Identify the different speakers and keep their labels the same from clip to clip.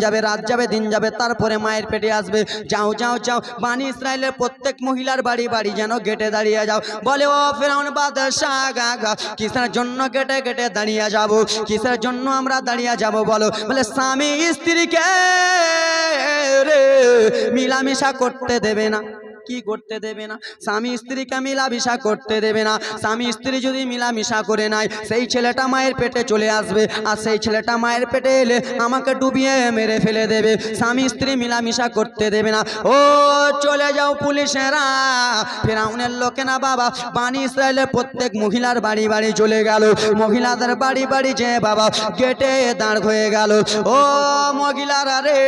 Speaker 1: যাবে, রাত যাবে, দিন যাবে, তারপরে মায়ের পেটে আসবে। যাও যাও যাও বানি ইসরায়েলের প্রত্যেক মহিলার বাড়ি বাড়ি যেন গেটে দাঁড়িয়ে যাও। বলে, ও ফেরাউন বাদশাহ, গা গা, কিসের জন্য গেটে গেটে দাঁড়িয়ে যাব? কিসের জন্য আমরা দাঁড়িয়ে যাব বলো? বলে, স্বামী স্ত্রীকে রে, মিলামিশা করতে দেবে না। কি করতে দেবে না? স্বামী স্ত্রীকে মিলামিশা করতে দেবে না। স্বামী স্ত্রী যদি মিলামিশা করে নেয়, সেই ছেলেটা মায়ের পেটে চলে আসবে। আর সেই ছেলেটা মায়ের পেটে এলে আমাকে ডুবিয়ে মেরে ফেলে দেবে। স্বামী স্ত্রী মিলামিশা করতে দেবে না। ও, চলে যাও পুলিশেরা। ফেরাউনের লোকে না বাবা বাণী ইসরায়েলের প্রত্যেক মহিলার বাড়ি বাড়ি চলে গেল। মহিলাদের বাড়ি বাড়ি যে বাবা, গেটে দাঁড় হয়ে গেল। ও মহিলারা রে,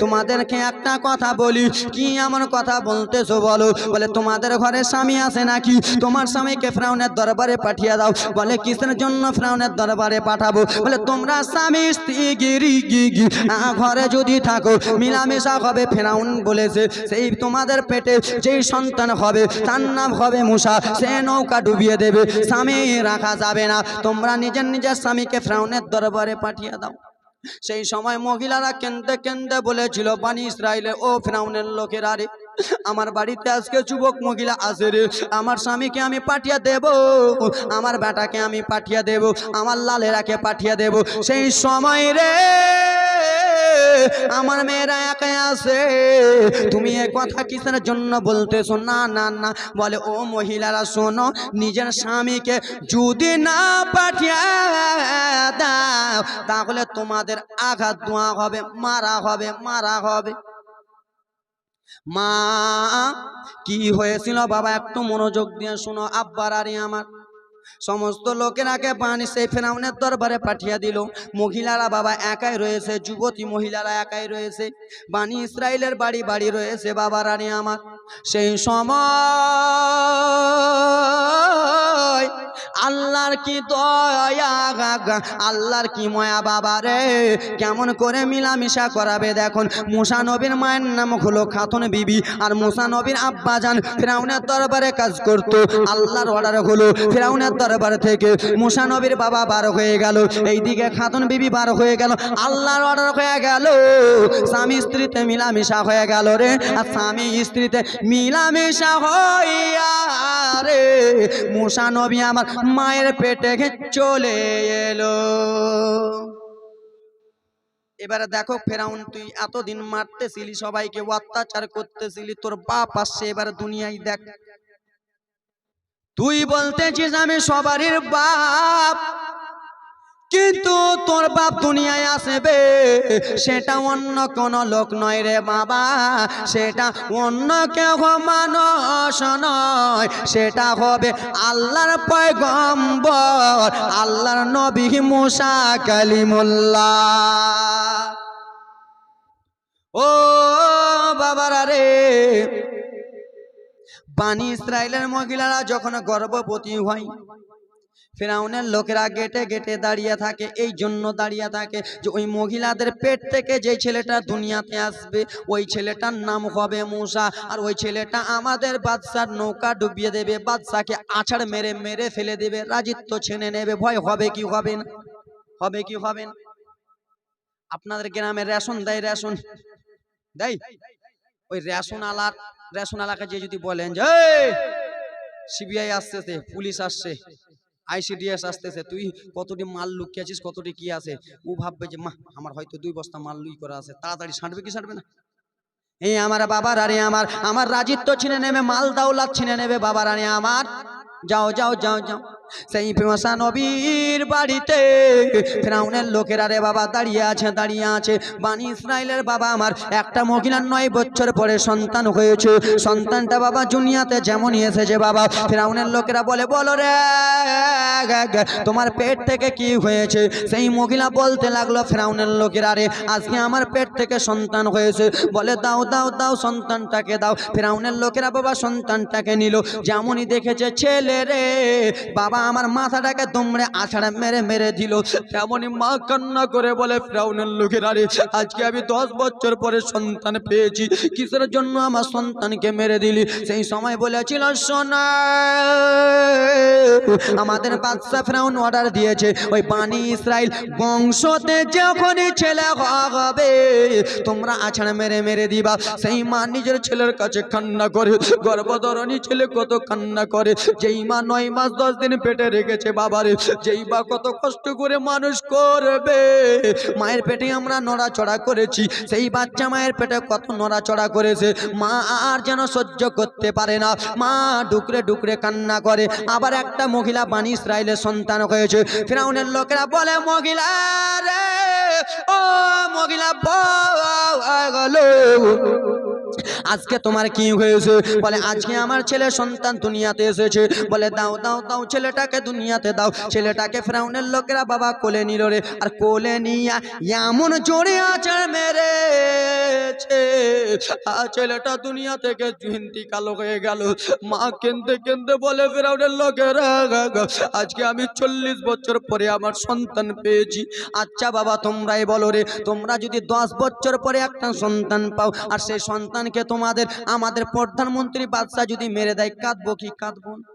Speaker 1: তোমাদেরকে একটা কথা বলি। কি এমন কথা বলতেছো বলো, বলে, তোমাদের ঘরে স্বামী আছে নাকি? তোমার স্বামীকে ফ্রাউনের দরবারে পাঠিয়ে দাও। বলে, কিসের জন্য ফ্রাউনের দরবারে পাঠাবো? বলে, তোমরা স্বামী, স্ত্রী, গিরি গি গি ঘরে যদি থাকো, মিলামেশা হবে ফেরাউন বলেছে। সেই তোমাদের পেটে যেই সন্তান হবে, তার নাম হবে মুসা। সে নৌকা ডুবিয়ে দেবে, স্বামী রাখা যাবে না। তোমরা নিজের নিজের স্বামীকে ফ্রাউনের দরবারে পাঠিয়ে দাও। সেই সময় মহিলারা কেন্দে কেন্দে বলেছিল, বানি ইসরায়েলে ও ফ্রাউনের লোকেরা রে। আমার বাড়িতে আজকে যুবক মহিলা আছে রে। আমার স্বামীকে আমি পাঠিয়ে দেব। আমার বেটাকে আমি পাঠিয়ে দেব। আমার লালেরাকে পাঠিয়ে দেব। সেই সময় রে আমার মেয়েরা একাই আছে। তুমি এ কথা কিসের জন্য বলতেছো? না না না। বলে, ও মহিলারা, শোনো, নিজের স্বামীকে যদি না পাঠিয়ে দাও, তাহলে তোমাদের আঘাত দোয়া হবে, মারা হবে মারা হবে। মা, কি হয়েছিল বাবা? একটু মনোযোগ দিয়ে শোনো আব্বার আরে আমার। সমস্ত লোকেরাকে পানি সেই ফেরাউনের দরবারে পাঠিয়ে দিল। মহিলারা বাবা একাই রয়েছে, যুবতী মহিলারা একাই রয়েছে। বানি ইসরায়েলের বাড়ি বাড়ি রয়েছে বাবা রানী আমার। সেই সময় আল্লাহর কি দয়া আল্লাহর কি ময়া বাবা রে? কেমন করে মিলামিশা করাবে দেখুন। মুসা নবীর মায়ের নাম হলো খাতুন বিবি আর মুসা নবীর আব্বা যান ফেরাউনের দরবারে কাজ করতো। আল্লাহর অর্ডার হলো ফেরাউনের দরবার থেকে মুসা নবীর বাবা বার হয়ে গেল। এইদিকে খাতুন বিবি বার হয়ে গেল। আল্লাহর অর্ডার হয়ে গেল। স্বামী স্ত্রীতে মিলামিশা হয়ে গেল রে। আর স্বামী স্ত্রীতে মিলামিশা হইয়া রে। মুসা নবী আমার মায়ের পেটে চলে এলো। এবারে দেখো, ফেরাউন, তুই এতদিন মারতেছিলি, সবাইকে অত্যাচার করতেছিলি, তোর বাপ আসছে এবার দুনিয়ায় দেখ। তুই বলতেছিস আমি সবারই বাপ। কিন্তু তোর বাপ দুনিয়ায় আসবে, সেটা অন্য কোন লোক নয় রে বাবা। সেটা অন্য কেউ মানুষ নয়, সেটা হবে আল্লাহর পয়গম্বর, আল্লাহর নবী মুসা কালিমুল্লাহ। ও বাবারা রে, বানি ইসরায়েলের মহিলারা যখন গর্ভবতী হয় ফেরাউনের লোকেরা গেটে গেটে দাঁড়িয়ে থাকে, এই জন্য দাঁড়িয়ে থাকে যে ওই মহিলাদের পেট থেকে যে ছেলেটা দুনিয়াতে আসবে, ওই ছেলেটার নাম হবে মূসা। আর ওই ছেলেটা আমাদের বাদশার নৌকা ডুবিয়ে দেবে, বাদশাকে আছাড় মেরে মেরে ফেলে দেবে, রাজিত্ব ছেনে নেবে, ভয় হবে কি হবে না? হবে কি হবে না? আপনাদের গ্রামে রেশন দেয় রেশন দেয়? ওই রেশন আলার রেশন আলাকে যে যদি বলেন যে সিবিআই আসতেছে, পুলিশ আসছে। আইসিডিএস আসতেছে, তুই কতটি মাল লুকিয়েছিস কতটি কি আছে? ও ভাববে যে মা আমার হয়তো দুই বস্তা মাল লুই করা আছে, তাড়াতাড়ি ছাড়বে কি ছাড়বে না? এই আমার বাবার আরে আমার আমার রাজিত্ব ছিনে নেবে, মাল দাওলাত ছিনে নেবে, বাবার আরে আমার। যাও যাও যাও যাও। সেই পেমসা নবীর বাড়িতে ফেরাউনের লোকেরা রে বাবা দাঁড়িয়ে আছে দাঁড়িয়ে আছে। বানি ইসরায়েলের বাবা আমার, একটা মহিলার নয় বছর পরে সন্তান হয়েছে। সন্তানটা বাবা দুনিয়াতে যেমনই এসেছে বাবা। ফেরাউনের লোকেরা বলে, বলো রে তোমার পেট থেকে কি হয়েছে? সেই মহিলা বলতে লাগল, ফেরাউনের লোকেরা রে, আজকে আমার পেট থেকে সন্তান হয়েছে। বলে, দাও দাও দাও সন্তানটাকে দাও। ফেরাউনের লোকেরা বাবা সন্তানটাকে নিল। যেমনই দেখেছে ছেলে রে, বাবা বাবা, আমার মাথাটাকে তোমরে আছাড়া মেরে মেরে দিল। তেমনই মা কান্না করে বলে, ফ্রাউনের লোকেরা আজকে আমি দশ বছর পরে সন্তান পেয়েছি। কিসের জন্য আমার সন্তানকে মেরে দিলি? সেই সময় বলেছিল সোনা আমাদের বাদশা ফ্রাউন অর্ডার দিয়েছে, ওই পানি ইসরায়েল বংশতে যখনই ছেলে হবে, তোমরা আছাড়া মেরে মেরে দিবা। সেই মা নিজের ছেলের কাছে কান্না করে, গর্ভধরণী ছেলে কত কান্না করে। যেই মা নয় মাস দশ দিন পেটে রেখেছে বাবারে। যেই বা কত কষ্ট করে মানুষ করবে। মায়ের পেটে আমরা নড়াচড়া করেছি। সেই বাচ্চা মায়ের পেটে কত নড়াচড়া করেছে। মা আর যেন সহ্য করতে পারে না। মা ডুকরে ডুকরে কান্না করে। আবার একটা মহিলা বাণী ইসরায়েলের সন্তান হয়েছে। ফিরাউনের লোকেরা বলে, মহিলা ও মহিলা গেল আজকে তোমার কি হয়েছে? বলে, আজকে আমার ছেলে সন্তান দুনিয়াতে এসেছে। বলে, দাও দাও দাও, ছেলেটাকে দুনিয়াতে দাও। ছেলেটাকে ফ্রাউনের লোকেরা বাবা কোলে নিল রে। আর কোলে নিয়া এমন জোরে আচার আর ছেলেটা দুনিয়া থেকে কালো হয়ে গেল। মা কেনতে কেনতে বলে, ফেরাউনের লোকেরা আজকে আমি চল্লিশ বছর পরে আমার সন্তান পেয়েছি। আচ্ছা বাবা, তোমরাই বলো রে, তোমরা যদি দশ বছর পরে একটা সন্তান পাও, আর সেই সন্তানকে তোমাদের আমাদের প্রধানমন্ত্রী বাদশাহ যদি মেরে দেয় কাঁদবো কি কাঁদবো না?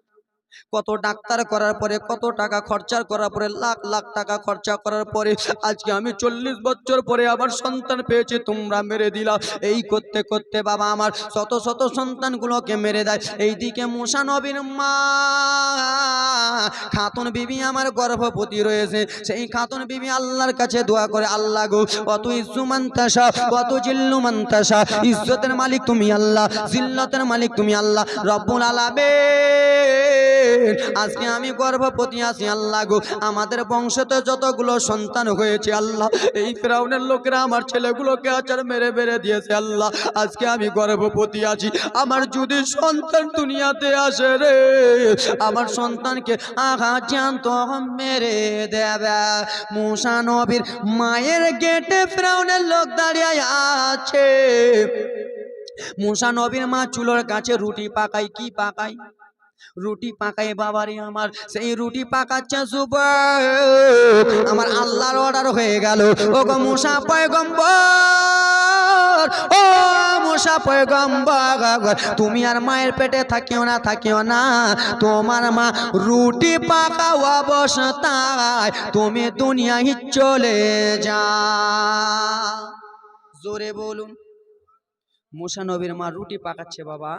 Speaker 1: কত ডাক্তার করার পরে, কত টাকা খরচা করার পরে, লাখ লাখ টাকা খরচা করার পরে, আজকে আমি চল্লিশ বছর পরে আমার সন্তান পেয়েছি, তোমরা মেরে দিলা। এই করতে করতে বাবা আমার শত শত সন্তানগুলোকে মেরে দেয়। এইদিকে মুসা নবীর মা, খাতুন বিবি আমার গর্ভবতী রয়েছে। সেই খাতুন বিবি আল্লাহর কাছে দোয়া করে, আল্লাহ গো, কত ইজ্জু মান্তাসা, কত জিল্লু মান্তাসা। ইজ্জতের মালিক তুমি আল্লাহ, জিল্লতের মালিক তুমি আল্লাহ, রব্বুল আলাবে আজকে আমি গর্ভবতী আছি আল্লাহ গো আমাদের বংশতে যতগুলো সন্তান হয়েছে আল্লাহ এই ফেরাউনের লোকেরা আমার ছেলেগুলোকে আচার মেরে মেরে দিয়েছে আল্লাহ আজকে আমি গর্ভপতি আছি। আমার যদি সন্তান দুনিয়াতে আসে রে আমার সন্তানকে আঘা জ্যান্ত মেরে দেবে। মুসা নবীর মায়ের গেটে ফেরাউনের লোক দাঁড়িয়ে আছে। মুসা নবীর মা চুলোর কাছে রুটি পাকাই কি পাকাই রুটি পাকায় বাবারে আমার, সেই রুটি পাকাচ্ছে শুভ আমার আল্লাহর অর্ডার হয়ে গেল। ও গো মুসা পয়গম্বর, ও মুসা পয়গম্বর, তুমি আর মায়ের পেটে থাকিও না থাকিও না। তোমার মা রুটি পাকা অবস্থায়, তুমি দুনিয়ায় চলে যা। জোরে বলুন, মুসা নবীর মা রুটি পাকাচ্ছে বাবা।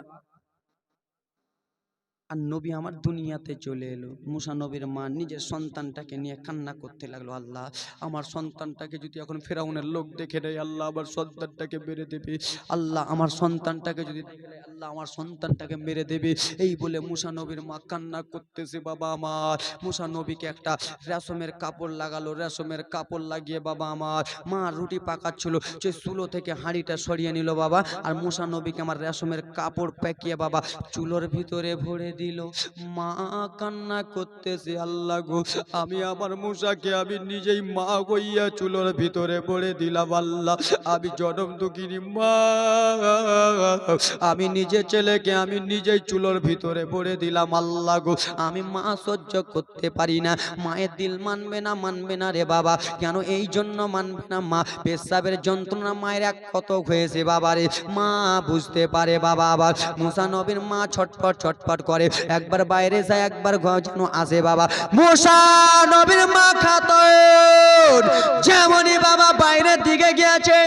Speaker 1: আর নবী আমার দুনিয়াতে চলে এলো। মুসা নবীর মা নিজের সন্তানটাকে নিয়ে কান্না করতে লাগল, আল্লাহ, আমার সন্তানটাকে যদি এখন ফেরাউনের লোক দেখে নেয়, আল্লাহ, আমার সন্তানটাকে মেরে দেবে। আল্লাহ, আমার সন্তানটাকে যদি আল্লাহ, আমার সন্তানটাকে মেরে দেবে। এই বলে মুসা নবীর মা কান্না করতেছে, বাবা আমার, মুসা নবীকে একটা রেশমের কাপড় লাগালো, রেশমের কাপড় লাগিয়ে, বাবা আমার, মা রুটি পাকাচ্ছিল, সে চুলো থেকে হাঁড়িটা সরিয়ে নিল, বাবা। আর মুসা নবীকে আমার রেশমের কাপড় পেকিয়ে, বাবা, চুলোর ভিতরে ভরে দিল। মা কান্না করতেছে, আল্লাহ গো, আমি আমার মুসাকে আমি নিজেই মা গইয়া চুলোর ভিতরে ভরে দিলাম, আল্লাহ। আমি জনম দুঃখিনী, মা। আমি নিজে ছেলেকে আমি নিজেই চুলোর ভিতরে ভরে দিলাম, আল্লাহ গো। আমি মা সহ্য করতে পারি না। মায়ের দিল মানবে না মানবে না রে বাবা। কেন এই জন্য মানবে না মা? পেশাবের যন্ত্রণা মায়ের এক কত হয়েছে বাবা রে মা বুঝতে পারে বাবা আবার। মুসা নবীর মা ছটফট ছটফট করে। একবার বাইরে যায়, একবার যেন আসে বাবা। মুসা নবীর মা খাত যেমনই বাবা বাইরের দিকে গিয়েছে,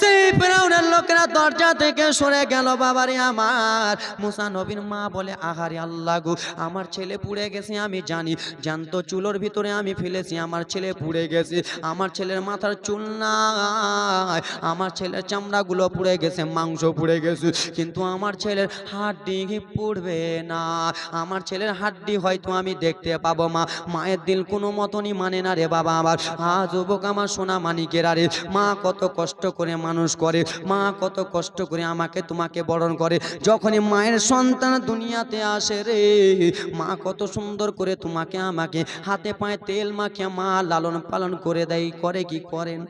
Speaker 1: সেই ফেরাউনের লোকেরা দরজা থেকে সরে গেল, বাবারে আমার। মুসা নবীর মা বলে, আহারে আল্লাহ গো, আমার ছেলে পুড়ে গেছে, আমি জানি। জ্যান্ত চুলোর ভিতরে আমি ফেলেছি, আমার ছেলে পুড়ে গেছে, আমার ছেলের মাথার চুল নাই, আমার ছেলের চামড়াগুলো পুড়ে গেছে, মাংস পুড়ে গেছে, কিন্তু আমার ছেলের হাড্ডি পুড়বে না। আমার ছেলের হাড্ডি হয়তো আমি দেখতে পাবো মা। মায়ের দিল কোনো মতনই মানে না রে বাবা আমার। আ যুবক আমার সোনা মানিকেরা রে মা কত কষ্ট করে মানুষ করে। মা কত কষ্ট করে আমাকে তোমাকে বরণ করে। যখনই মায়ের সন্তান দুনিয়াতে আসে রে, মা কত সুন্দর করে তোমাকে আমাকে হাতে পায়ে তেল মাখে মা লালন পালন করে দেয়। করে কি করেন?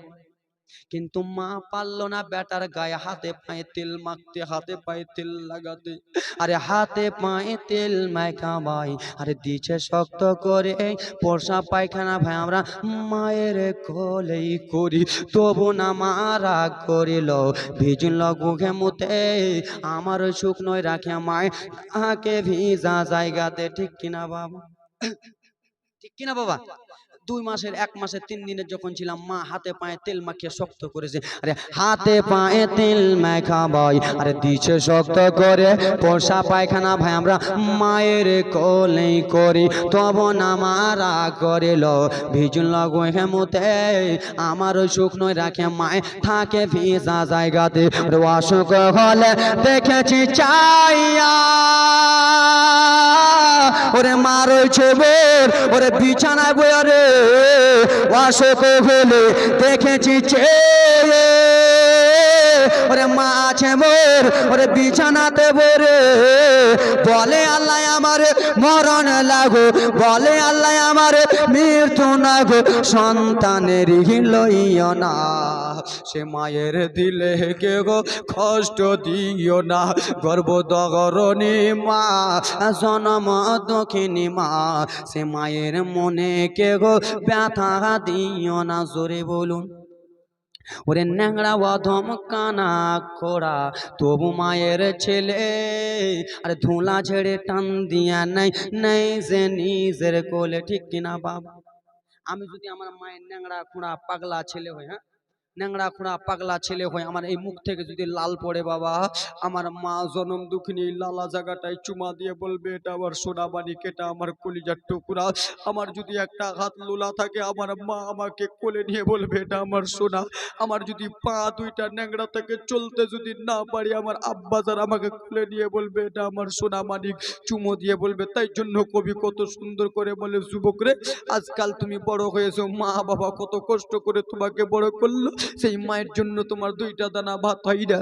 Speaker 1: কিন্তু মা পারল না বেটার গায়ে হাতে পায়ে তেল মাখতে, হাতে পায়ে তেল লাগাতে। আরে হাতে পায়ে তেল মাখা ভাই আরে দিছে শক্ত করে পোষা পায়খানা ভাই, আমরা মায়ের কোলেই করি। তবু না মারা করিল, ভিজুল গুঘে মুতে আমার শুকনোয় রাখে মায় তাকে ভিজা জায়গাতে, ঠিক কিনা বাবা? ঠিক কিনা বাবা? দুই মাসের, এক মাসের, তিন দিনের যখন ছিলাম, মা হাতে পায়ে তেল মাখিয়ে শক্ত করেছে। আরে হাতে পায়ে তেল মাখা ভাই আরে দিছে শক্ত করে। পোষা পায়খানা ভাই, আমরা মায়ের কোলেই করি। তব না মারা করিল ভিজুল লাগো হেমুতে। আমার শুকনো রাখে মায়, থাকে ভিজা জায়গাতে। অসুখ হলে দেখেছি চাইয়া ওরে মা রয়েছে বোর ওরে বিছানায় বয়ারে অসুখ হলে দেখেছি চে ওরে মা আছে মোর, ওরে বিছানাতে বরে বলে আল্লাহ আমার মরণ লাগো, বলে আল্লাহ আমার মৃত্যু না গো সন্তানের লইও না, সে মায়ের দিলে কে গো কষ্ট দিও না। গর্ব দগরণী মা, জনম দক্ষিণী মা, সে মায়ের মনে কে গো ব্যথা দিও না। জোরে বলুন। ওরে ন্যাংরা অধম কানা খোড়া, তবু মায়ের ছেলে। আরে ধুলা ঝেড়ে টান দিয়া নাই নাই যে নিজের কোলে, ঠিক কিনা বাবা? আমি যদি আমার মায়ের ন্যাংরা খোঁড়া, পাগলা ছেলে হই হ্যাঁ? ন্যাংরা খুঁড়া পাগলা ছেলে হয় আমার এই মুখ থেকে যদি লাল পড়ে বাবা, আমার মা জনম দুঃখিনী, লালা জায়গাটায় চুমা দিয়ে বলবে, এটা আমার সোনা বাণিক এটা আমার কলিজার টুকুরা। আমার যদি একটা হাত লোলা থাকে, আমার মা আমাকে কোলে নিয়ে বলবে, এটা আমার সোনা। আমার যদি পা দুইটা ন্যাংরা থেকে চলতে যদি না পারি, আমার আব্বাজার আমাকে কোলে নিয়ে বলবে, এটা আমার সোনা মানিক চুমো দিয়ে বলবে, তাই জন্য কবি কত সুন্দর করে বলে, যুবক রে, আজকাল তুমি বড় হয়েছো, মা বাবা কত কষ্ট করে তোমাকে বড় করল। সেই মায়ের জন্য তোমার দুইটা দানা ভাত হয় না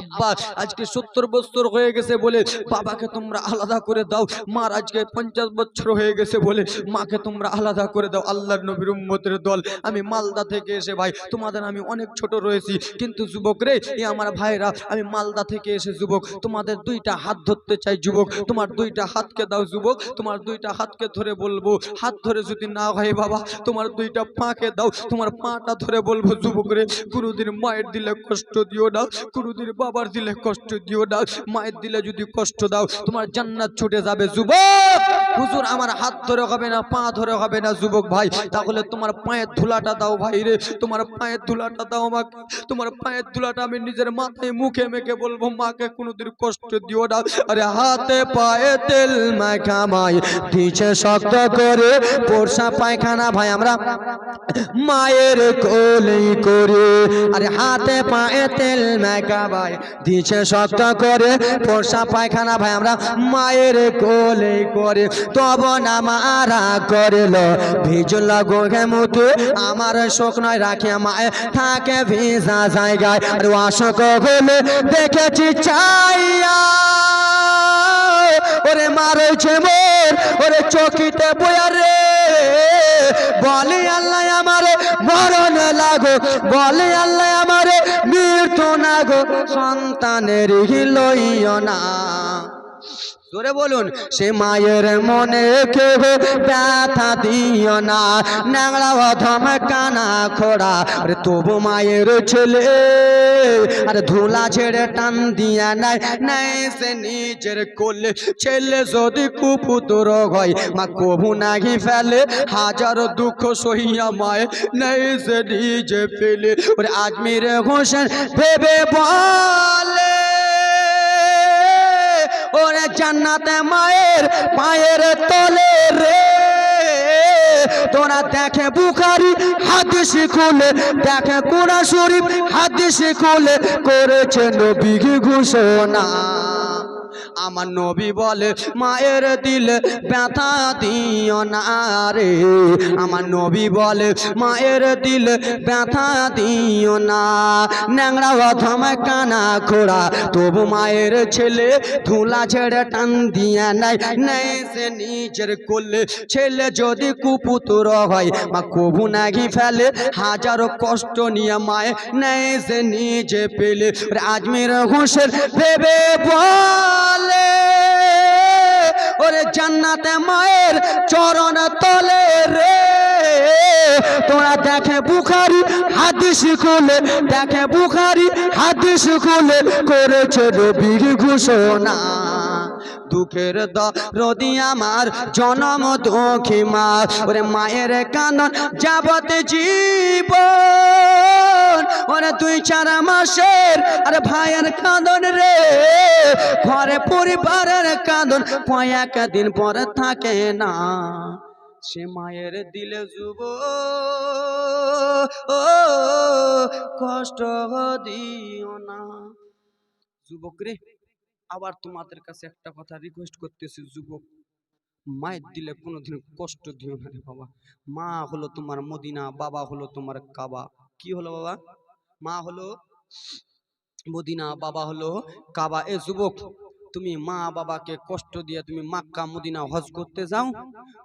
Speaker 1: আব্বা আজকে সত্তর বছর হয়ে গেছে বলে বাবাকে তোমরা আলাদা করে দাও। মার আজকে পঞ্চাশ বছর হয়ে গেছে বলে মাকে তোমরা আলাদা করে দাও আল্লাহর নবীর উম্মতের দল। আমি মালদা থেকে এসে ভাই তোমাদের আমি অনেক ছোট রয়েছি কিন্তু যুবক রে এ আমার ভাইরা আমি মালদা থেকে এসে যুবক তোমাদের দুইটা হাত ধরতে চাই যুবক তোমার দুইটা হাতকে দাও যুবক তোমার দুইটা হাতকে ধরে বলব হাত ধরে যদি না হয় বাবা তোমার দুইটা পাকে দাও তোমার পাটা ধরে বলব যুবক রে কোনোদিন মায়ের দিলে কষ্ট দিও না কোনোদিন বাবার দিলে কষ্ট দিও না, মায়ের দিলে যদি কষ্ট দাও, তোমার জান্নাত ছুটে যাবে, যুবক! হুজুর, আমার হাত ধরে হবে না, পা ধরে হবে না, যুবক ভাই। তাহলে তোমার পায়ের ধুলাটা দাও ভাই রে, তোমার পায়ের ধুলাটা দাও আমাকে। তোমার পায়ের ধুলাটা আমি নিজের মাথায়, মুখে মেখে বলব, মাকে কোনোদিন কষ্ট দিও না। আরে হাতে পায়ে তেল মাখা মাই দিছে শক্ত করে পোষা পায়খানা ভাই, আমরা মায়ের কোলেই করে। আরে হাতে পায়ে তেল মাখা ভাই দিছে শক্ত করে পোষা পায়খানা ভাই, আমরা মায়ের কোলেই করে। তব না মারা করিল। ভিজল গোঘে মুতু, আমার শোক নয় রাখে মায়ে, থাকে ভিজা জায়গায়। আর অশোক হলে, দেখেছি চাইয়া ওরে মারছে মোর, ওরে চকিতে বয়া রে। বলে আল্লাহ আমারে মরণ লাগো, বলে আল্লাহ আমারে মৃত্যু না গো সন্তানের লইও না। জোরে বলুন, সে মায়ের মনে কেউ ব্যথা দিও না। ন্যাংরা অধম কানা খোড়া, আরে তবু মায়ের ছেলে। আরে ধুলা ছেড়ে টান দিয়া নাই নাই সে নিজের কোলে। ছেলে যদি কুপুতর হয়, মা কবু নাহি ফেলে। হাজার দুঃখ সহিয়া মায় নাই সে নিজে ফেলে। ওরে আজমির হোসেন ভেবে বলে জান্নাতে মায়ের পায়ের তলে রে। তোরা দেখে বুখারি, হাদিস খুলে, দেখে কোরআন শরীফ, হাদিস খুলে করেছে নবী ঘোষণা। আমার নবী বলে, মায়ের দিলে ব্যথা দিও না রে। আমার নবী বলে, মায়ের দিলে ব্যথা দিও না। ন্যাংরা অথম কানা খোড়া, তবু মায়ের ছেলে ধুলা ছেড়ে টান দিয়ে নাই। নেই সে নিজের কোলে, ছেলে যদি কুপুতর হয়, মা কবু নাগি ফেলে, হাজারো কষ্ট নিয়ে মায়ে নেই সে নিজে পেলে। আজমির হোসেন ভেবে বলে। ওরে জান্নাতে মায়ের চরণ তলে রে। তোরা দেখে বুখারি, হাদিস খুলে। দেখে বুখারি, হাদিস খুলে করেছে রবির ঘোষণা। দুঃখের দরদি আমার, জনম দুঃখী মা ওরে মায়ের কান্দন যাবত জীবন, ওরে দুই চার মাসের, আরে ভাইয়ের কাঁদন রে। ঘরে পরিবারের কাঁদন কয়েক দিন পরে থাকে না। সে মায়ের দিলে যুব, ও, কষ্ট দিও না। যুবক রে আবার তোমাদের কাছে একটা কথা রিকোয়েস্ট করতেছি, যুবক। মায়ের দিলে কোনোদিন কষ্ট দিও না রে বাবা। মা হলো তোমার মদিনা, বাবা হলো তোমার কাবা। কি হলো বাবা? মা হলো মদিনা, বাবা হলো কাবা। এ যুবক তুমি মা বাবাকে কষ্ট দিয়ে তুমি মাক্কা মদিনা হজ করতে যাও।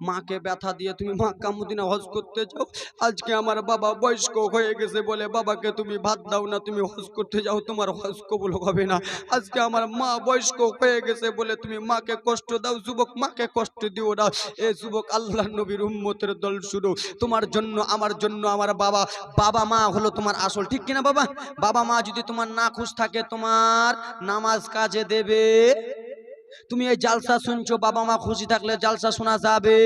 Speaker 1: মাকে ব্যথা দিয়ে তুমি মাক্কা মদিনা হজ করতে যাও। আজকে আমার বাবা বয়স্ক হয়ে গেছে বলে বাবাকে তুমি ভাত দাও না, তুমি হজ করতে যাও, তোমার হজ কবুল হবে না। আজকে আমার মা বয়স্ক হয়ে গেছে বলে তুমি মাকে কষ্ট দাও, যুবক মাকে কষ্ট দিও না। এ যুবক আল্লাহ নবীর উম্মতের দল শুরু। তোমার জন্য, আমার জন্য, আমার বাবা বাবা মা হলো তোমার আসল। ঠিক কিনা বাবা? বাবা মা যদি তোমার না খুশ থাকে, তোমার নামাজ কাজে দেবে। তুমি এই জালসা শুনছো বাবা মা খুশি থাকলে জালসা শোনা যাবে।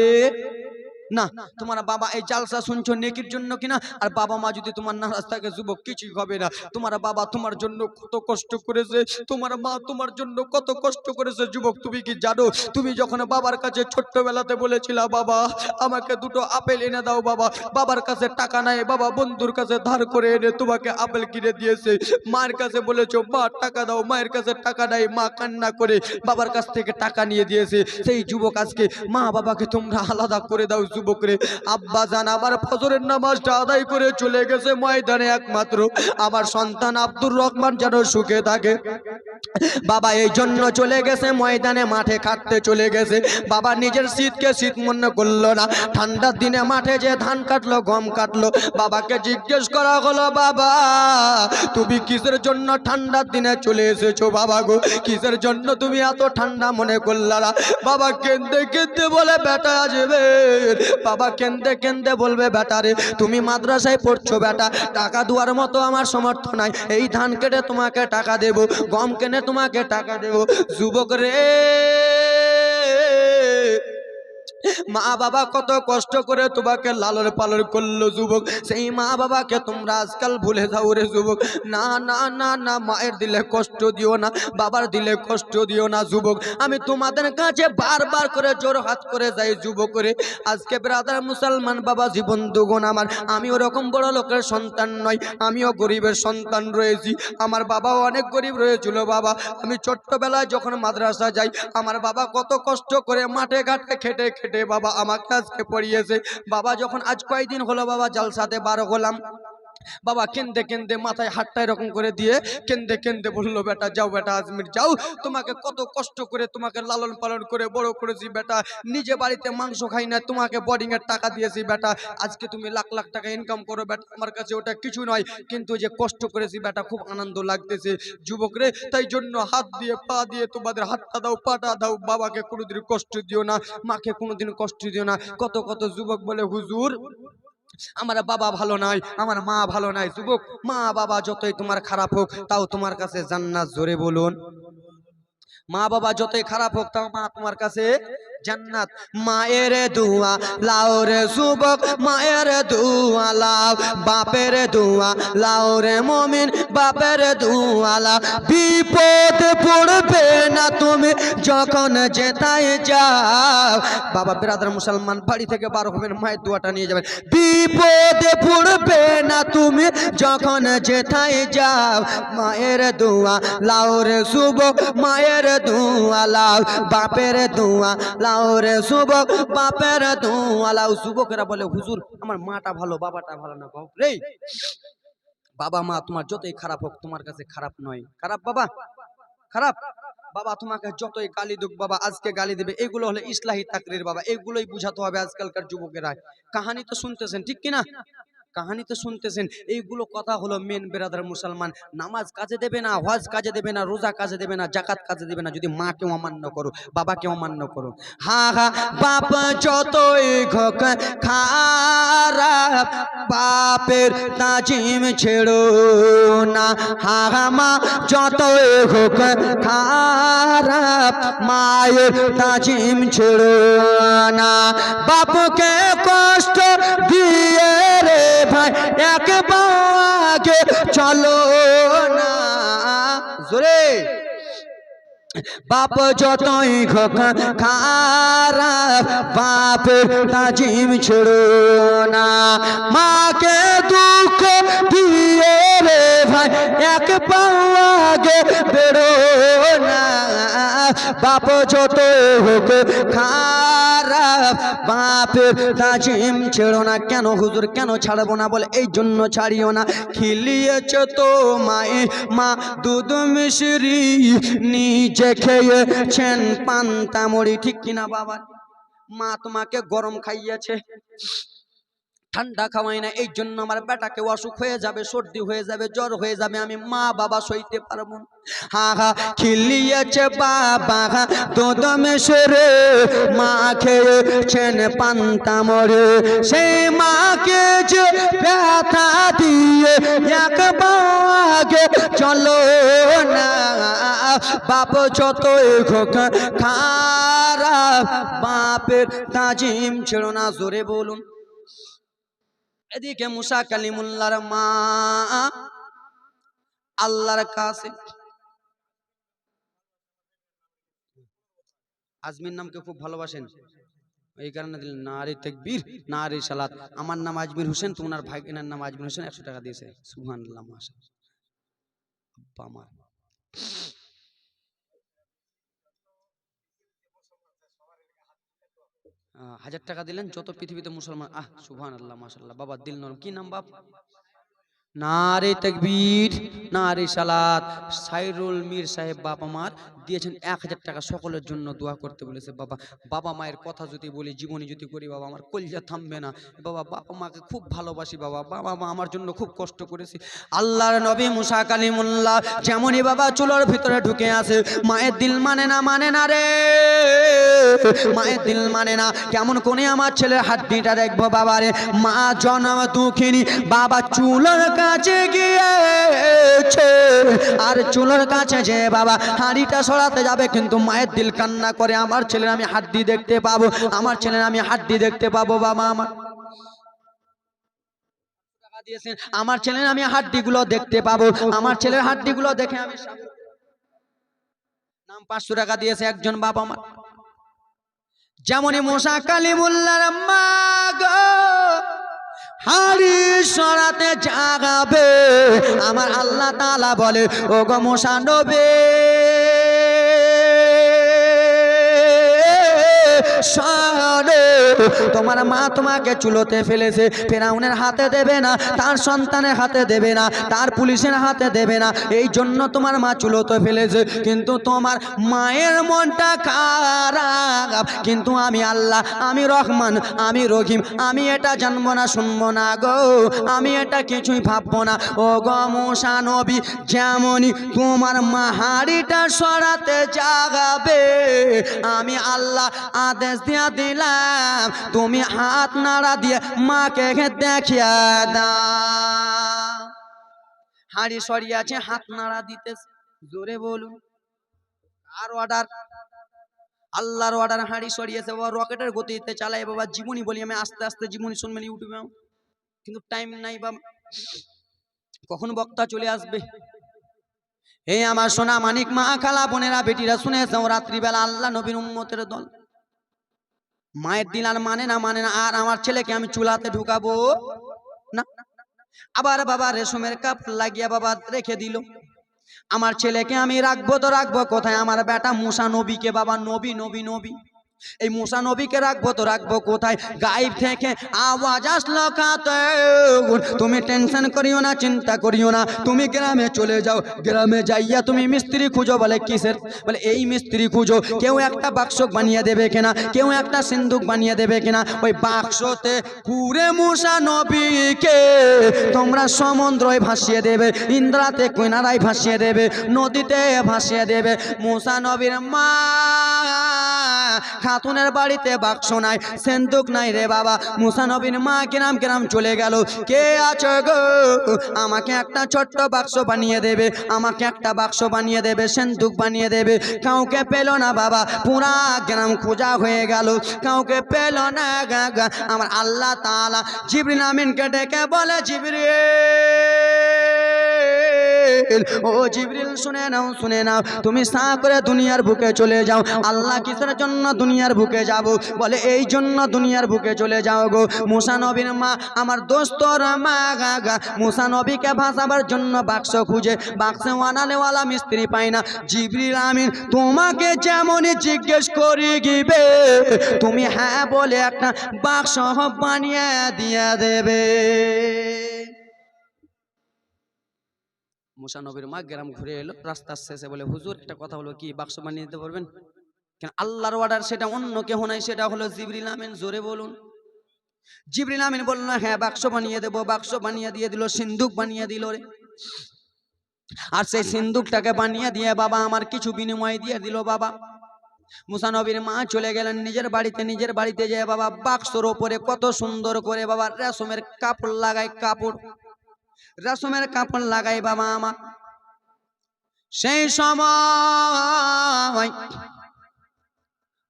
Speaker 1: না তোমার বাবা এই জালসা শুনছো নেকির জন্য কিনা আর বাবা মা যদি তোমার নারাজ থাকে যুবক কিছুই হবে না তোমার বাবা তোমার জন্য কত কষ্ট করেছে তোমার মা তোমার জন্য কত কষ্ট করেছে যুবক তুমি কি জানো তুমি যখন বাবার কাছে ছোট্টবেলাতে বলেছিলা বাবা আমাকে দুটো আপেল এনে দাও বাবা বাবার কাছে টাকা নাই বাবা বন্ধুর কাছে ধার করে এনে তোমাকে আপেল কিনে দিয়েছে মায়ের কাছে বলেছ মা টাকা দাও মায়ের কাছে টাকা নাই মা কান্না করে বাবার কাছ থেকে টাকা নিয়ে দিয়েছে সেই যুবক আজকে মা বাবাকে তোমরা আলাদা করে দাও যুবকরে, আব্বা জান, আমার ফজরের নামাজটা আদায় করে চলে গেছে ময়দানে একমাত্র। আমার সন্তান আব্দুর রহমান যেন সুখে থাকে। বাবা এই জন্য চলে গেছে ময়দানে, মাঠে খাটতে চলে গেছে। বাবা নিজের শীতকে শীত মনে করল না। ঠান্ডার দিনে মাঠে যে ধান কাটলো, গম কাটলো, বাবাকে জিজ্ঞেস করা হলো, বাবা, তুমি কিসের জন্য ঠান্ডার দিনে চলে এসেছ বাবা গো? কিসের জন্য তুমি এত ঠান্ডা মনে করলা না? বাবা কেন্দে কেন্দে বলে, বেটা আসবে বাবা কেন্দে কেন্দে বলবে বেটা রে তুমি মাদ্রাসায় পড়ছো, বেটা। টাকা দেওয়ার মতো আমার সমর্থ নাই। এই ধান কেটে তোমাকে টাকা দেব, গম কেনে তোমাকে টাকা দেব। যুবক রে। মা বাবা কত কষ্ট করে তোমাকে লালন পালন করল যুবক। সেই মা বাবাকে তোমরা আজকাল ভুলে যাও রে যুবক। না না না না, মায়ের দিলে কষ্ট দিও না, বাবার দিলে কষ্ট দিও না যুবক। আমি তোমাদের কাছে বারবার করে জোর হাত করে যাই যুবক রে। আজকে ব্রাদার মুসলমান বাবা জীবন দুগুণ আমার। আমি ওরকম বড় লোকের সন্তান নয় আমিও গরিবের সন্তান রয়েছি। আমার বাবাও অনেক গরিব রয়েছিল বাবা। আমি ছোট্টবেলায় যখন মাদ্রাসা যাই, আমার বাবা কত কষ্ট করে মাঠে ঘাটে খেটে খেটে বাবা। আমাকে আজকে পড়িয়েছে। বাবা যখন আজ কয়দিন হলো বাবা জালসাতে বার হলাম। বাবা কেন্দে কেন্দে মাথায় হাতটা এরকম করে দিয়ে কেন্দে কেন্দে বলল, বেটা যাও, বেটা আজমির, যাও। তোমাকে কত কষ্ট করে তোমাকে লালন পালন করে বড় করেছি, বেটা। নিজে বাড়িতে মাংস খাই না, তোমাকে বোর্ডিং এর টাকা দিয়েছি, বেটা। আজকে তুমি লাখ লাখ টাকা ইনকাম করো, বেটা। আমার কাছে ওটা কিছু নয়, কিন্তু যে কষ্ট করেছি, বেটা, খুব আনন্দ লাগতেছে। যুবক রে, তাই জন্য হাত দিয়ে, পা দিয়ে তোমাদের হাতটা দাও, পাটা দাও। বাবাকে কোনোদিন কষ্ট দিও না, মাকে কোনোদিন কষ্ট দিও না। কত কত যুবক বলে, হুজুর আমার বাবা ভালো নয় আমার মা ভালো নয় যুবক, মা বাবা যতই তোমার খারাপ হোক, তাও তোমার কাছে জান্নাত জোরে বলুন। মা বাবা যতই খারাপ হোক, তাও মা তোমার কাছে জান্নাত। মায়ের দুয়া লাও রে যুবক, মায়ের দুয়া লাও বাপের দুয়া লাও রে মমিন, বাপের দুয়া লাও বিপদ পড়বে না তুমি যখন যেতায় যাও। বাবা, বিরাদার মুসলমান, বাড়ি থেকে বার হবেন মায়ের দুয়াটা নিয়ে যাবেন বিপদে পড়বে না তুমি যখন যেথায় যাও। মায়ের দোয়া লাও রে যুবক, মায়ের দোয়া লাও বাপের দোয়া লাও রে যুবক, বাপের দোয়া লাও যুবকেরা বলে, হুজুর, আমার মাটা ভালো, বাবাটা ভালো না বাপ রে। বাবা মা, তোমার যতই খারাপ হোক, তোমার কাছে খারাপ নয়। খারাপ বাবা? খারাপ? বাবা তোমাকে যতই গালি দুক বাবা, আজকে গালি দেবে। এগুলো হলে ইসলাহি তাকরির বাবা। এগুলোই বুঝাতে হবে আজকালকার যুবকেরা। কাহানি তো শুনতেছেন, ঠিক কিনা? কাহানি তো শুনতেছেন। এইগুলো কথা হলো মেন বেরাদার মুসলমান। নামাজ কাজে দেবে না, হজ কাজে দেবে না, রোজা কাজে দেবে না, জাকাত কাজে দেবে না, যদি মাকে অমান্য করো, বাবাকে অমান্য করো। হা হা বাপ যতই বাপের তাজিম ছেড়ো না। হা হা, মা যতই হোক খারাপ, মায়ের তাজিম ছেড়ো না। বাপকে কষ্ট দিয়ে ভাই এক বাগে চলো না। জোরে। বাপ যতই খোকা খারাপ বাপ তাজিম ছেড়ো না। মাকে দুঃখ দিয়ে ভাই, এক পাওয়াগে বেরো না। বাপ যত হোক, খারাপ বাপের তাজিম ছেড়ো না। কেন হুজুর, কেন ছাড়বো না বলে? এই জন্য ছাড়িও না। খিলিয়েছে তো মাই মা, দুধ মিশরি নিজে খেয়েছেন পান্তা মুড়ি। ঠিক কিনা বাবা? মা তোমাকে গরম খাইয়েছে। ঠান্ডা খাওয়াই না, এই জন্য আমার বেটাকে অসুখ হয়ে যাবে, সর্দি হয়ে যাবে, জ্বর হয়ে যাবে, আমি মা বাবা সইতে পারব হা হা, খিলিয়েছে মা সেই মাকে যে দিয়ে চলো না, বাপ হোক খারাপ, বাপের তাজিম ছিল না, জোরে বলুন। এদিকে মুসা কালিমুল্লার মা আল্লাহর কাছে। আজমির নামকে খুব ভালোবাসেন। এই কারণে দিলেন, নারী তেকবীর, নারী সালাত। আমার নাম আজমির হোসেন, তোমার ভাইকেনার নাম আজমির হোসেন, একশো টাকা দিয়েছে। সুবহানাল্লাহ মাশা আব্বা আমার। হাজার টাকা দিলেন, যত পৃথিবীতে মুসলমান। আহ সুবহান আল্লাহ মাসাল্লাহ বাবা, দিল নরম। কি নাম বাপ? না নারে তকবীর, নারে সালাত। সাইরুল মীর সাহেব বাপ আমার। দিয়েছেন এক হাজার টাকা সকলের জন্য দোয়া করতে বলেছে, বাবা বাবা মায়ের কথা যদি বলি, জীবনী যদি করি, বাবা, আমার কলজা থামবে না। বাবা বাবা মাকে খুব ভালোবাসি, বাবা বাবা মা আমার জন্য খুব কষ্ট করেছি। আল্লাহর নবী মুসা কালিমুল্লাহ যেমনই বাবা চুলোর ভিতরে ঢুকে আছে, মায়ের দিল মানে না মানে না রে। মায়ের দিল মানে না। কেমন কোনে আমার ছেলের হাড্ডিটা দেখব বাবারে মা জনম দুঃখিনী, বাবা চুলোর কাছে গিয়েছে। আর চুলোর কাছে যে বাবা হাঁড়িটা সরাতে যাবে, কিন্তু মায়ের দিল কান্না করে, আমার ছেলের আমি হাড্ডি দেখতে পাবো, আমার ছেলের আমি হাড্ডি দেখতে পাবো, বাবা আমার। দিয়েছেন, আমার ছেলের আমি হাড্ডিগুলো দেখতে পাবো, আমার ছেলের হাড্ডিগুলো দেখে আমি নাম পাঁচশো টাকা দিয়েছে একজন বাবা মা। যেমনই মশা কালিমুল্লার মা গো, হাড়ি সরাতে জাগাবে। আমার আল্লাহ তালা বলে ও গো মশা নবে সরে তোমার মা তোমাকে চুলোতে ফেলেছে, ফেরাউনের হাতে দেবে না, তার সন্তানের হাতে দেবে না, তার পুলিশের হাতে দেবে না, এই জন্য তোমার মা চুলোতে ফেলেছে। কিন্তু তোমার মায়ের মনটা খারাপ। কিন্তু আমি আল্লাহ, আমি রহমান, আমি রহিম, আমি এটা জানব না, শুনব না গো, আমি এটা কিছুই ভাববো না। ও গো মশা নবী, যেমনই তোমার মাহারিটা সরাতে জাগাবে, আমি আল্লাহ আদেশ দিয়া দিলাম। তুমি হাত নাড়া দিয়ে মাকে দেখিয়া দাও। হাড়ি সরিয়াছে হাত নাড়া দিতেছে। জোরে বলুন আর অর্ডার আল্লাহর অর্ডার হাঁড়ি সরিয়েছে। বাবা রকেটের গতিতে চালাই বাবা, জীবনী বলি আমি, আস্তে আস্তে জীবনী শুনবেন ইউটিউবে কিন্তু টাইম নাই বা কখন বক্তা চলে আসবে? এই আমার সোনা মানিক মা, খালা বোনেরা, বেটিরা শুনে যাও রাত্রিবেলা আল্লাহ নবীর উম্মতের দল। মায়ের দিন আর মানে না মানে না, আর আমার ছেলেকে আমি চুলাতে ঢুকাবো না। আবার বাবা রেশমের কাপ লাগিয়া বাবা রেখে দিল। আমার ছেলেকে আমি রাখব তো রাখব, কোথায়? আমার বেটা মুসা নবীকে, বাবা নবী নবী নবী। এই মুসা নবীকে রাখব তো রাখব কোথায়? গাইব থেকে আওয়াজ আসলো কাতে তুমি টেনশন করিও না, চিন্তা করিও না। তুমি গ্রামে চলে যাও। গ্রামে যাইয়া তুমি মিস্ত্রি খুঁজো, বলে কিসের? বলে, এই মিস্ত্রি খুঁজো। কেউ একটা বাক্স বানিয়ে দেবে কিনা? কেউ একটা সিন্দুক বানিয়ে দেবে কিনা? ওই বাক্সতে পুরে মুসা নবীকে তোমরা সমুদ্রয় ভাসিয়ে দেবে, ইন্দ্রাতে কিনারায় ভাসিয়ে দেবে, নদীতে ভাসিয়ে দেবে। মুসা নবীর মা খাতুনের বাড়িতে বাক্স নাই, সেন্দুক নাই রে বাবা। মুসা নবীর মা কিরাম কিরাম চলে গেল। কে আছে গো? আমাকে একটা ছোট্ট বাক্স বানিয়ে দেবে, আমাকে একটা বাক্স বানিয়ে দেবে, সেন্দুক বানিয়ে দেবে। কাউকে পেল না বাবা, পুরা গ্রাম খোঁজা হয়ে গেল। কাউকে পেল না আমার আল্লাহ তাআলা জিবরিল আমিনকে ডেকে বলে জিবরিল, ও জিবরিল শুনে নাও শুনে নাও। তুমি সা করে দুনিয়ার বুকে চলে যাও। আল্লাহ কিসের জন্য দুনিয়ার বুকে যাব? বলে, এই জন্য দুনিয়ার বুকে চলে যাও গো। মুসা নবীর মা, আমার দোস্তর মা গা গা। মুসা নবীকে ভাসাবার জন্য বাক্স খুঁজে, বাক্সে ওয়ানালেওয়ালা মিস্ত্রি পায় না। জিবরিল আমিন, তোমাকে যেমন জিজ্ঞেস করি গিবে, তুমি হ্যাঁ বলে একটা বাক্স বানিয়ে দিয়ে দেবে। মুসানবীর মা গ্রাম ঘুরে এলো, রাস্তার শেষে বলে, হুজুর, একটা কথা হলো কি বাক্স বানিয়ে দিতে পারবেন কেন, আল্লাহর অর্ডার সেটা অন্য কেহ নাই, সেটা হলো জিবরিল আমিন, জোরে বলুন। জিবরিল আমিন বলল হ্যাঁ বাক্স বানিয়ে দেবো, বাক্স বানিয়ে দিয়ে দিল সিন্ধুক বানিয়ে দিল রে। আর সেই সিন্ধুকটাকে বানিয়ে দিয়ে বাবা আমার কিছু বিনিময় দিয়ে দিল বাবা। মুসানবীর মা চলে গেলেন নিজের বাড়িতে নিজের বাড়িতে যেয়ে বাবা বাক্সর ওপরে কত সুন্দর করে বাবা রেশমের কাপড় লাগায়, কাপড় রেশমের কাপড় লাগাই বাবা আমার সেই সময়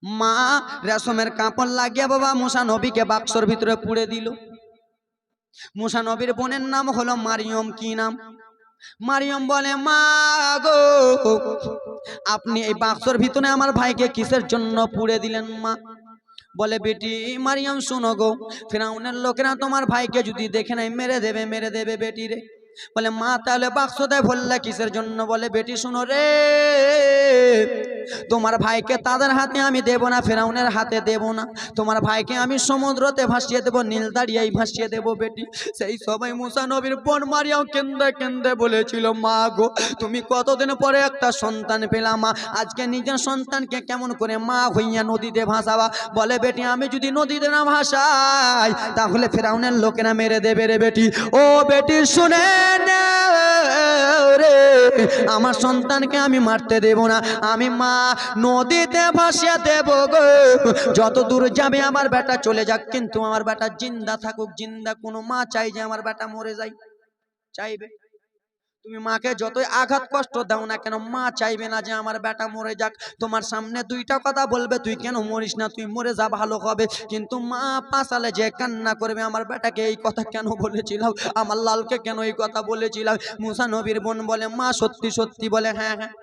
Speaker 1: মা রেশমের কাপড় লাগিয়ে বাবা মুসা নবীকে বাক্সর ভিতরে পুড়ে দিল। মুসা নবীর বোনের নাম হলো মারিয়ম, কি নাম? মারিয়ম বলে, মা গো, আপনি এই বাক্সর ভিতরে আমার ভাইকে কিসের জন্য পুড়ে দিলেন মা? বলে, বেটি মারিয়াম, শুনো গো। ফেরাউনের লোকেরা তোমার ভাইকে যদি দেখে নাই মেরে দেবে মেরে দেবে বেটি রে। বলে, মা, তাহলে বাক্স দেয় বললে কিসের জন্য? বলে, বেটি, শোনো রে, তোমার ভাইকে তাদের হাতে আমি দেব না, ফেরাউনের হাতে দেব না। তোমার ভাইকে আমি সমুদ্রতে ভাসিয়ে দেবো, নীল দাঁড়িয়েই ভাসিয়ে দেব, বেটি। সেই সবাই মুসা নবীর বোন মারিয়াও কেন্দ্রে কেন্দ্রে বলেছিল, মা গো, তুমি কতদিন পরে একটা সন্তান পেলাম মা? আজকে নিজের সন্তানকে কেমন করে মা হইয়া নদীতে ভাসাবা? বলে, বেটি, আমি যদি নদীতে না ভাসাই, তাহলে ফেরাউনের লোকেরা মেরে দেবে রে, বেটি। ও বেটি, শুনে আমার সন্তানকে আমি মারতে দেব না। আমি মা, নদীতে ভাসিয়া দেব গো। যত দূর যাবে আমার বেটা চলে যাক, কিন্তু আমার বেটা জিন্দা থাকুক, জিন্দা কোনো মা চাই যে আমার বেটা মরে যায়। চাইবে? তুমি মাকে যতই আঘাত, কষ্ট দাও না কেন, মা চাইবে না যে আমার বেটা মরে যাক। তোমার সামনে দুইটা কথা বলবে, তুই কেন মরিস না? তুই মরে যা, ভালো হবে। কিন্তু মা পাশালে যে কান্না করবে, আমার বেটাকে এই কথা কেন বলেছিলাম? আমার লালকে কেন এই কথা বলেছিলাম? মুসা নবীর বোন বলে, মা সত্যি সত্যি বলে হ্যাঁ হ্যাঁ।